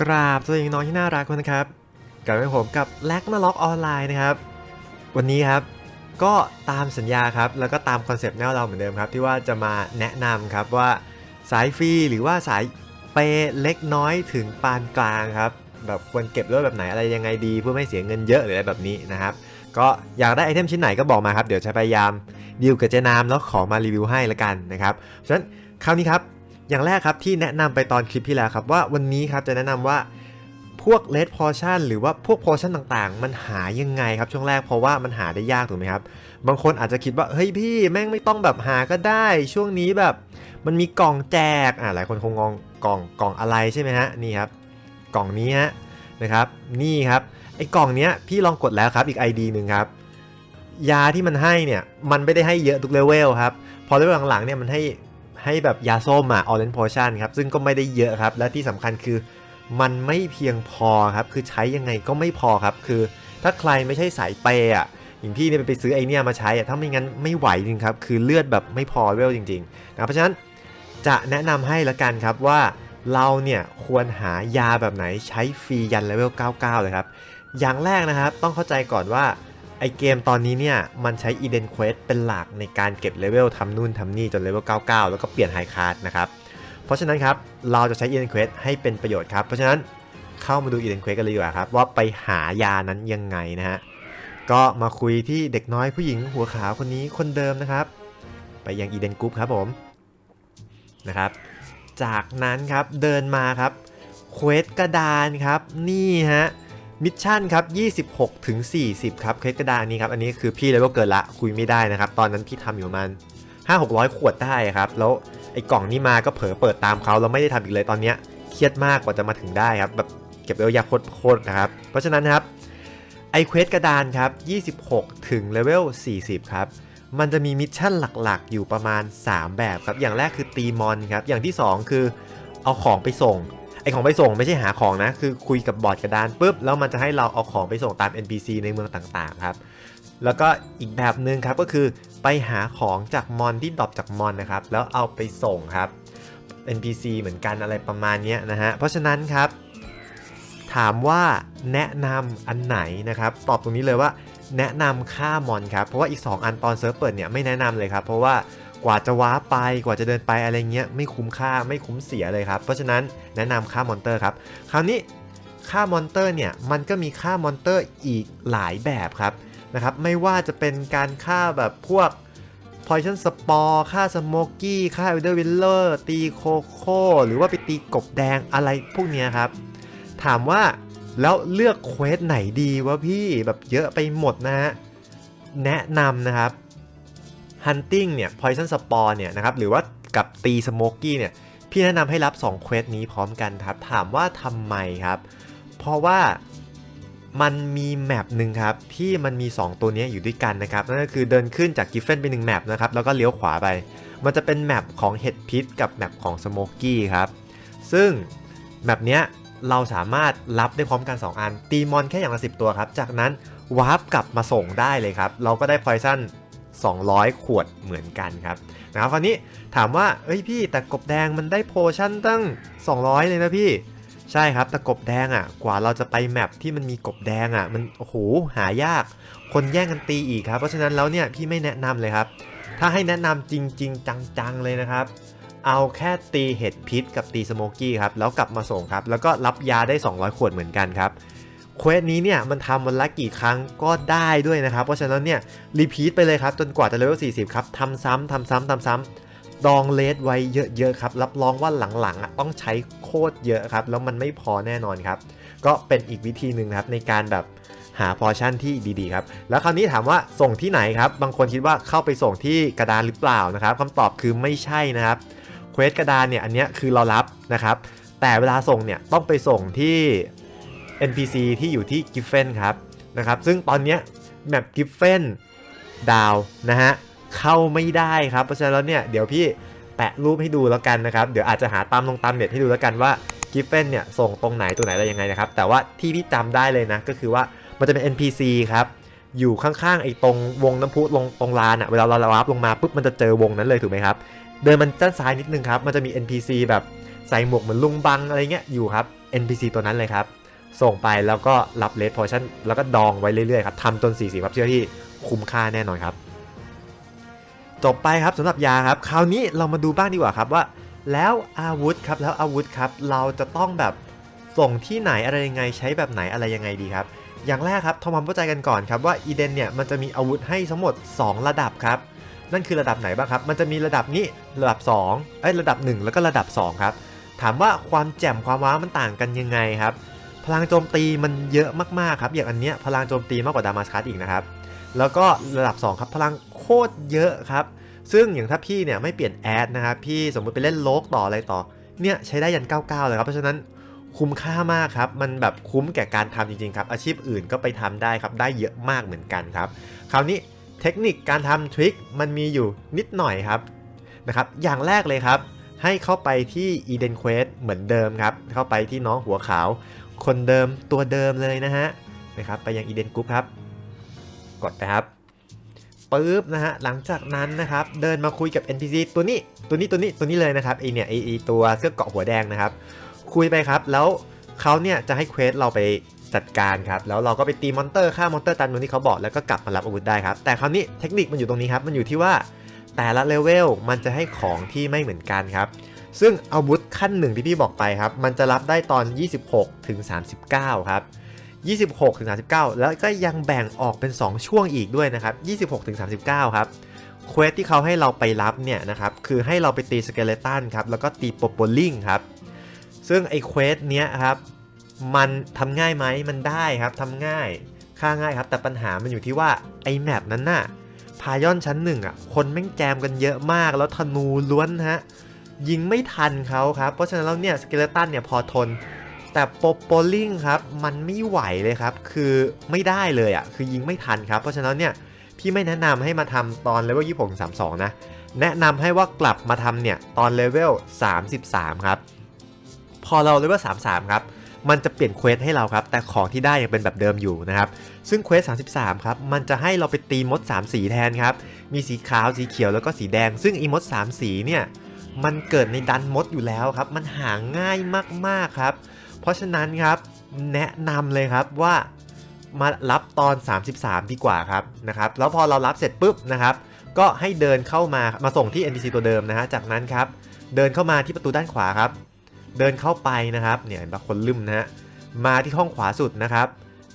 กราบสวัสดีน้องที่น่ารักคนนะครับกลับมาผมกับแลกนาล็อกออนไลน์นะครับ วันนี้ครับก็ตามสัญญาครับ แล้วก็ตามคอนเซปต์แนวเราเหมือนเดิมครับ ที่ว่าจะมาแนะนำครับว่าสายฟรีหรือว่าสายเปย์เล็กน้อยถึงปานกลางครับ แบบควรเก็บด้วยแบบไหนอะไรยังไงดี เพื่อไม่เสียเงินเยอะหรืออะไรแบบนี้นะครับ ก็อยากได้ไอเทมชิ้นไหนก็บอกมาครับ เดี๋ยวจะพยายามดีลกับเจนามแล้วขอมารีวิวให้ละกันนะครับฉะนั้นคราวนี้ครับ อย่างแรกครับที่แนะนำไปตอนคลิปที่แล้วครับว่าวันนี้ครับจะแนะนำว่าพวกเลดพอชั่นหรือว่าพวกพอชั่นต่างๆ มันหายังไงครับช่วงแรกเพราะว่ามันหาได้ยากถูกไหมครับ บางคนอาจจะคิดว่าเฮ้ยพี่แม่งไม่ต้องแบบหาก็ได้ ช่วงนี้แบบมันมีกล่องแจกอ่าหลายคนคงงงกล่องกล่องอะไรใช่ไหมฮะนี่ครับกล่องนี้ฮะนะครับนี่ครับไอ้กล่องเนี้ยพี่ลองกดแล้วครับอีก ID หนึ่งครับยาที่มันให้เนี่ยมันไม่ได้ให้เยอะทุกเลเวลครับพอเลเวลหลังๆเนี่ยมันให้ ให้แบบยาส้มอะ orange potion ครับซึ่งก็ไม่ได้เยอะครับ และที่สำคัญคือมันไม่เพียงพอครับ คือใช้ยังไงก็ไม่พอครับ คือถ้าใครไม่ใช่สายเปย์อะอย่างพี่เนี่ยไปซื้อไอเนี่ยมาใช้อะถ้าไม่งั้นไม่ไหวจริงครับ คือเลือดแบบไม่พอเลเวลจริงๆนะเพราะฉะนั้นจะแนะนำให้ละกันครับว่าเราเนี่ยควรหายาแบบไหนใช้ฟรียันเลเวล 99 เลยครับ อย่างแรกนะครับต้องเข้าใจก่อนว่า ไอเกมตอนนี้เนี่ย มันใช้ Eden Quest เป็นหลักในการเก็บเลเวลทำนู่นทำนี่จนเลเวล 99 แล้วก็เปลี่ยนไฮคาร์ดนะครับ เพราะฉะนั้นครับ เราจะใช้ Eden Quest ให้เป็นประโยชน์ครับ เพราะฉะนั้นเข้ามาดู Eden Quest กันเลยดีกว่าครับ ว่าไปหายานั้นยังไงนะฮะ ก็มาคุยที่เด็กน้อยผู้หญิงหัวขาวคนนี้คนเดิมนะครับ ไปยัง Eden Group ครับผมนะครับ จากนั้นครับเดินมาครับเควสกระดานครับนี่ฮะ มิชชั่นครับ26ถึง40 ครับเคสกระดานนี้ครับ อันนี้คือพี่เลเวลเกินละคุยไม่ได้นะครับ ตอนนั้นพี่ทำอยู่ประมาณ5 600 ขวดได้ครับ แล้วไอ้กล่องนี้มาก็เผลอเปิดตามเขาแล้วไม่ได้ทำอีกเลยตอนเนี้ยเครียดมากกว่าจะมาถึงได้ครับ แบบเก็บเลเวลยาโคตรๆนะครับ เพราะฉะนั้นครับไอเควสกระดานครับ 26 ถึงเลเวล 40 ครับ มันจะมีมิชชั่นหลักๆ อยู่ประมาณ 3 แบบครับ อย่างแรกคือตีมอนครับ อย่างที่ 2 คือเอาของไปส่ง ไอของไปส่งไม่ใช่หาของนะ คือคุยกับบอร์ดกระดานปุ๊บแล้วมันจะให้เราเอาของไปส่งตาม NPC ในเมืองต่างๆครับ แล้วก็อีกแบบหนึ่งครับก็คือไปหาของจากมอนที่ดรอปจากมอนนะครับ แล้วเอาไปส่งครับ NPC เหมือนกันอะไรประมาณนี้นะฮะ เพราะฉะนั้นครับ ถามว่าแนะนำอันไหนนะครับ ตอบตรงนี้เลยว่าแนะนำค่ามอนครับ เพราะว่าอีก 2 อันตอนเซิร์ฟเปิดเนี่ยไม่แนะนำเลยครับ เพราะว่า กว่าจะว้าไปกว่าจะเดินไปอะไรเงี้ยไม่คุ้มค่าไม่คุ้มเสียเลยครับ เพราะฉะนั้นแนะนำค่ามอนเตอร์ครับ คราวนี้ค่ามอนเตอร์เนี่ยมันก็มีค่ามอนเตอร์อีกหลายแบบครับนะครับไม่ว่าจะเป็นการฆ่าแบบพวก Poison Spore ฆ่าสโมกกี้ฆ่า Elder Willer ตีโคโค่หรือว่าไปตีกบแดงอะไรพวกนี้ครับ ถามว่าแล้วเลือกเควสไหนดีวะพี่แบบเยอะไปหมดนะฮะแนะนำนะครับ Hunting เนี่ย Poison Spore เนี่ยนะครับหรือว่ากับตีสโมกกี้เนี่ยพี่แนะนำให้รับ2เควสนี้พร้อมกันครับ ถามว่าทำไมครับ เพราะว่ามันมีแมปหนึ่งครับที่มันมี 2 ตัวนี้อยู่ด้วยกันนะครับนั่นก็คือเดินขึ้นจากกิฟเฟนไป1แมปนะครับแล้วก็เลี้ยวขวาไป มันจะเป็นแมปของเห็ดพิษกับแมปของสโมกกี้ครับซึ่งแมปเนี้ยเราสามารถรับได้พร้อมกัน 2 อัน ตีมอนแค่อย่างละ 10 ตัวครับ จากนั้นวาร์ปกลับมาส่งได้เลยครับ เราก็ได้พอยซัน 200 ขวดเหมือนกันครับนะครับคราวนี้ถามว่าเอ้ยพี่แต่กบแดงมันได้โพชั่นตั้ง 200 เลยนะพี่ ใช่ครับแต่กบแดงอะ กว่าเราจะไปแมปที่มันมีกบแดงอะ มันโอ้โหหายาก คนแย่งกันตีอีกครับ เพราะฉะนั้นแล้วเนี่ยพี่ไม่แนะนำเลยครับ ถ้าให้แนะนำจริง ๆ จังๆเลยนะครับเอาแค่ตีเห็ดพิษกับตีสโมกกี้ครับ แล้วกลับมาส่งครับ แล้วก็รับยาได้ 200 ขวดเหมือนกันครับ เควสนี้เนี่ยมันทำวันละกี่ครั้งก็ได้ด้วยนะครับ เพราะฉะนั้นเนี่ยรีพีทไปเลยครับ จนกว่าจะเลเวล40 ครับทำซ้ำทำซ้ำทำซ้ำดองเลสไว้เยอะๆครับ รับรองว่าหลังๆอะต้องใช้โคตรเยอะครับ แล้วมันไม่พอแน่นอนครับ ก็เป็นอีกวิธีหนึ่งครับในการแบบหาพอชั่นที่ดีๆครับ แล้วคราวนี้ถามว่าส่งที่ไหนครับ บางคนคิดว่าเข้าไปส่งที่กระดานหรือเปล่านะครับคำตอบคือไม่ใช่นะครับเควสกระดานเนี่ยอันนี้คือเรารับนะครับ แต่เวลาส่งเนี่ยต้องไปส่งที่ NPC ที่อยู่ที่กิฟเฟนครับนะครับซึ่งตอนนี้แมปกิฟเฟนดาวนะฮะเข้าไม่ได้ครับ เพราะฉะนั้นแล้วเนี่ยเดี๋ยวพี่แปะรูปให้ดูแล้วกันนะครับ เดี๋ยวอาจจะหาตามลงตามเน็ตให้ดูแล้วกันว่ากิฟเฟนเนี่ยส่งตรงไหนตัวไหนอะไรยังไงนะครับ แต่ว่าที่พี่จำได้เลยนะก็คือว่ามันจะเป็น NPC ครับอยู่ข้างๆไอ้ตรงวงน้ำพุลงตรงลานอะ่ะเวลาเรารับลงมาปุ๊บมันจะเจอวงนั้นเลยถูกไหมครับ เดินมันด้านซ้ายนิดนึงครับ มันจะมี NPC แบบใส่หมวกเหมือนลุงบังอะไรเงี้ยอยู่ครับ NPC ตัวนั้นเลยครับ ส่งไปแล้วก็รับเลดพอชั่นแล้วก็ดองไว้เรื่อยๆครับทำจน40ครับเชื่อที่คุ้มค่าแน่นอนครับ จบไปครับสำหรับยาครับ คราวนี้เรามาดูบ้างดีกว่าครับว่า แล้วอาวุธครับแล้วอาวุธครับเราจะต้องแบบส่งที่ไหนอะไรยังไงใช้แบบไหนอะไรยังไงดีครับ อย่างแรกครับทำความเข้าใจกันก่อนครับว่าอีเดนเนี่ยมันจะมีอาวุธให้ทั้งหมด 2 ระดับครับนั่นคือระดับไหนบ้างครับ มันจะมีระดับนี้ระดับ2เอ้ยระดับ 1 แล้วก็ระดับ2ครับถามว่าความแจ่มความว้าวมันต่างกันยังไงครับ ลังโจมตีมันเยอะมากๆครับอย่างอันเนี้ยพลังโจมตีมากกว่าดามาสคัสอีกนะครับแล้วก็ระดับ 2 ครับพลังโคตรเยอะครับซึ่งอย่างถ้าพี่เนี่ยไม่เปลี่ยนแอดนะครับพี่สมมติไปเล่นโลกต่ออะไรต่อเนี่ยใช้ได้ยัน 99 เลยครับเพราะฉะนั้นคุ้มค่ามากครับ มันแบบคุ้มแก่การทำจริงๆครับ อาชีพอื่นก็ไปทำได้ครับ ได้เยอะมากเหมือนกันครับ คราวนี้เทคนิคการทำทริคมันมีอยู่นิดหน่อยครับนะครับ อย่างแรกเลยครับ ให้เข้าไปที่ Eden Quest เหมือนเดิมครับ เข้าไปที่น้องหัวขาว คนเดิมตัวเดิมเลยนะฮะนะครับไปยัง Eden Group ครับ กดนะครับปึ๊บนะฮะหลังจากนั้นนะครับเดินมาคุยกับ NPC ตัวนี้ตัวนี้ตัวนี้ตัวนี้เลยนะครับไอเนี่ยไอไอตัวเสื้อเกาะหัวแดงนะครับ คุยไปครับแล้วเขาเนี่ยจะให้เควสเราไปจัดการครับแล้วเราก็ไปตีมอนเตอร์ฆ่ามอนเตอร์ตามตรงที่เขาบอกแล้วก็กลับมารับอาวุธได้ครับ แต่คราวนี้เทคนิคมันอยู่ตรงนี้ครับมันอยู่ที่ว่าแต่ละเลเวลมันจะให้ของที่ไม่เหมือนกันครับ ซึ่งอาวุธขั้นหนึ่งที่พี่บอกไปครับ มันจะรับได้ตอน 26 ถึง 39 ครับ 26 ถึง 39 แล้วก็ยังแบ่งออกเป็น 2 ช่วงอีกด้วยนะครับ 26 ถึง 39 ครับเควสที่เขาให้เราไปรับเนี่ยนะครับ คือให้เราไปตีสเกเลตันครับ แล้วก็ตีโปโปลิงครับ ซึ่งไอ้เควสเนี้ยครับ มันทำง่ายไหมมันได้ครับทำง่าย ค่าง่ายครับ แต่ปัญหามันอยู่ที่ว่าไอ้แมปนั้นน่ะพายอนชั้นหนึ่งอะ คนแม่งแจมกันเยอะมาก แล้วธนูล้วนฮะ ยิงไม่ทันเขาครับ เพราะฉะนั้นแล้วเนี่ยสเกเลตันเนี่ยพอทน แต่โปโปลิงครับมันไม่ไหวเลยครับ คือไม่ได้เลยอะคือยิงไม่ทันครับ เพราะฉะนั้นเนี่ยพี่ไม่แนะนำให้มาทำตอนเลเวล26 32นะ แนะนำให้ว่ากลับมาทำเนี่ยตอนเลเวล33ครับ พอเราเลเวล33ครับมันจะเปลี่ยนเควสให้เราครับ แต่ของที่ได้ยังเป็นแบบเดิมอยู่นะครับ ซึ่งเควส 33 ครับ มันจะให้เราไปตีมด 3 สีแทนครับ มีสีขาว สีเขียว แล้วก็สีแดง ซึ่งอีมด 3 สีเนี่ย มันเกิดในดันมดอยู่แล้วครับ มันหาง่ายมากๆครับ เพราะฉะนั้นครับแนะนำเลยครับว่ามารับตอน 33 ดีกว่าครับนะครับแล้วพอเรารับเสร็จปุ๊บนะครับ ก็ให้เดินเข้ามามาส่งที่ NPC ตัวเดิมนะฮะจากนั้นครับ เดินเข้ามาที่ประตูด้านขวาครับ เดินเข้าไปนะครับเนี่ยเห็นปะคนลืมนะฮะมาที่ห้องขวาสุดนะครับ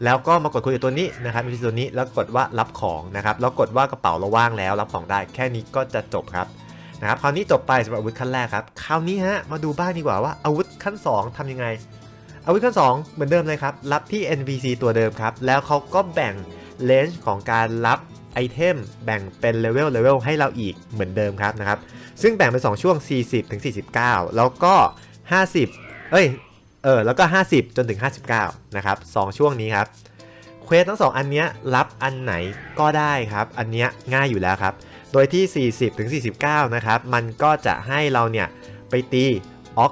แล้วก็มากดคุยกับตัวนี้นะครับ NPC ตัวนี้แล้วกดว่ารับของนะครับแล้วกดว่ากระเป๋าเราว่างแล้วรับของได้แค่นี้ก็จะจบครับ นะครับคราวนี้จบไปสำหรับอาวุธขั้นแรกครับคราวนี้ฮะมาดูบ้างดีกว่าว่าอาวุธขั้น 2ทำยังไง อาวุธขั้น 2 เหมือนเดิมเลยครับ รับที่ NPC ตัวเดิมครับ แล้วเขาก็แบ่งเลนจ์ของการรับไอเทมแบ่งเป็นเลเวลเลเวลให้เราอีกเหมือนเดิมครับนะครับ ซึ่งแบ่งเป็น 2 ช่วง 40ถึง49 แล้วก็ 50 เอ้ยเออแล้วก็ 50 จนถึง 59 นะครับ 2 ช่วงนี้ครับเควสทั้ง 2 อันเนี้ยรับอันไหนก็ได้ครับ อันเนี้ยง่ายอยู่แล้วครับ โดยที่ 40ถึง49 นะครับ มันก็จะให้เราเนี่ยไปตีออก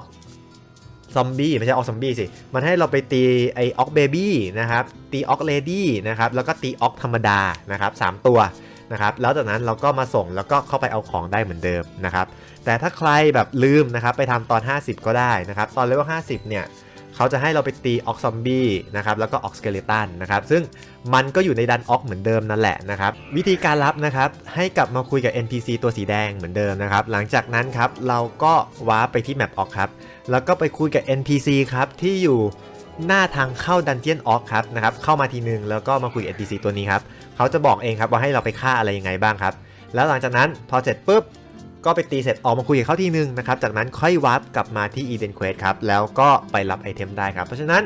ซอมบี้ไม่ใช่ออกซอมบี้สิ มันให้เราไปตีไอออกเบบี้นะครับ ตีออกเลดี้นะครับ แล้วก็ตีออกธรรมดานะครับสามตัวนะครับ แล้วจากนั้นเราก็มาส่งแล้วก็เข้าไปเอาของได้เหมือนเดิมนะครับ แต่ถ้าใครแบบลืมนะครับไปทำตอน 50 ก็ได้นะครับ ตอนเลเวล50 เนี่ย เขาจะให้เราไปตีออกซอมบี้นะครับแล้วก็ออกสเกเลตันนะครับซึ่งมันก็อยู่ในดันออกเหมือนเดิมนั่นแหละนะครับวิธีการรับนะครับให้กลับมาคุยกับ NPC ตัวสีแดงเหมือนเดิมนะครับหลังจากนั้นครับเราก็ว้าร์ปไปที่แมปออกครับแล้วก็ไปคุยกับ NPC ครับที่อยู่หน้าทางเข้าดันเจียนออกครับนะครับเข้ามาทีนึงแล้วก็มาคุยกับ NPC ตัวนี้ครับเขาจะบอกเองครับว่าให้เราไปฆ่าอะไรยังไงบ้างครับแล้วหลังจากนั้นพอเสร็จปุ๊บ ก็ไปตีเสร็จออกมาคุยกับเขาทีนึงนะครับ จากนั้นค่อยวาร์ปกลับมาที่ Eden Quest ครับ แล้วก็ไปรับไอเทมได้ครับ เพราะฉะนั้น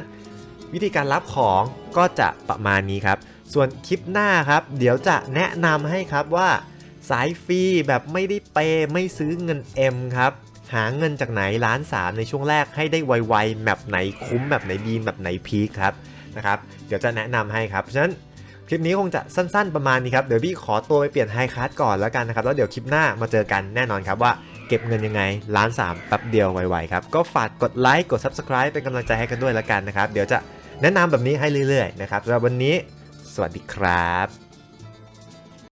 วิธีการรับของก็จะประมาณนี้ครับ ส่วนคลิปหน้าครับ เดี๋ยวจะแนะนำให้ครับว่าสายฟรีแบบไม่ได้เปไม่ซื้อเงิน M ครับ หาเงินจากไหนล้านสามในช่วงแรกให้ได้ไวๆแมปไหนคุ้มแบบไหนดีแบบไหนพีคครับนะครับ เดี๋ยวจะแนะนำให้ครับ เพราะฉะนั้น คลิปนี้คงจะสั้นๆประมาณนี้ครับ เดี๋ยวพี่ขอตัวไปเปลี่ยนไฮคัสก่อนแล้วกันนะครับ แล้วเดี๋ยวคลิปหน้ามาเจอกันแน่นอนครับว่าเก็บเงินยังไงล้านสามแป๊บเดียวไวๆครับ ก็ฝากกดไลค์กด Subscribe เป็นกำลังใจให้กันด้วยแล้วกันนะครับ เดี๋ยวจะแนะนำแบบนี้ให้เรื่อยๆนะครับสำหรับวันนี้ สวัสดีครับ